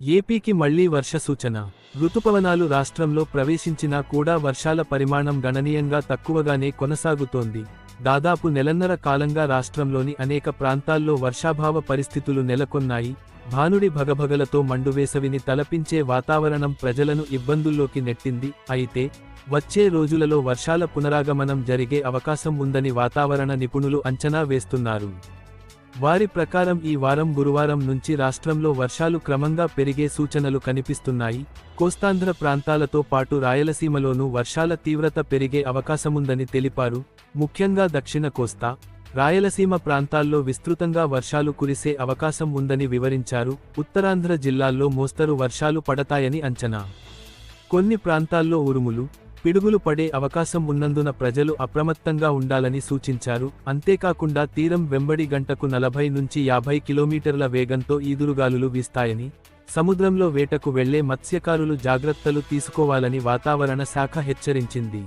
ఏపీకి మళ్ళీ వర్ష సూచన. రుతుపవనాలు రాష్ట్రంలో ప్రవేశించినా కూడా వర్షాల పరిమాణం గణనీయంగా తక్కువగానే కొనసాగుతోంది. దాదాపు నెలన్నర కాలంగా రాష్ట్రంలోని అనేక ప్రాంతాల్లో వర్షాభావ పరిస్థితులు నెలకొన్నాయి. భానుడి భగభగలతో మండువేసవిని తలపించే వాతావరణం ప్రజలను ఇబ్బందుల్లోకి నెట్టింది. అయితే వచ్చే రోజులలో వర్షాల పునరాగమనం జరిగే అవకాశం ఉందని వాతావరణ నిపుణులు అంచనా వేస్తున్నారు. వారి ప్రకారం ఈ వారం గురువారం నుంచి రాష్ట్రంలో వర్షాలు క్రమంగా పెరిగే సూచనలు కనిపిస్తున్నాయి. కోస్తాంధ్ర ప్రాంతాలతో పాటు రాయలసీమలోనూ వర్షాల తీవ్రత పెరిగే అవకాశముందని తెలిపారు. ముఖ్యంగా దక్షిణ కోస్తా రాయలసీమ ప్రాంతాల్లో విస్తృతంగా వర్షాలు కురిసే అవకాశం ఉందని వివరించారు. ఉత్తరాంధ్ర జిల్లాల్లో మోస్తరు వర్షాలు పడతాయని అంచనా. కొన్ని ప్రాంతాల్లో ఉరుములు పిడుగులు పడే అవకాశం ఉన్నందున ప్రజలు అప్రమత్తంగా ఉండాలని సూచించారు. అంతేకాకుండా తీరం వెంబడి గంటకు నలభై నుంచి యాభై కిలోమీటర్ల వేగంతో ఈదురుగాలులు వీస్తాయని సముద్రంలో వేటకు వెళ్ళే మత్స్యకారులు జాగ్రత్తలు తీసుకోవాలని వాతావరణ శాఖ హెచ్చరించింది.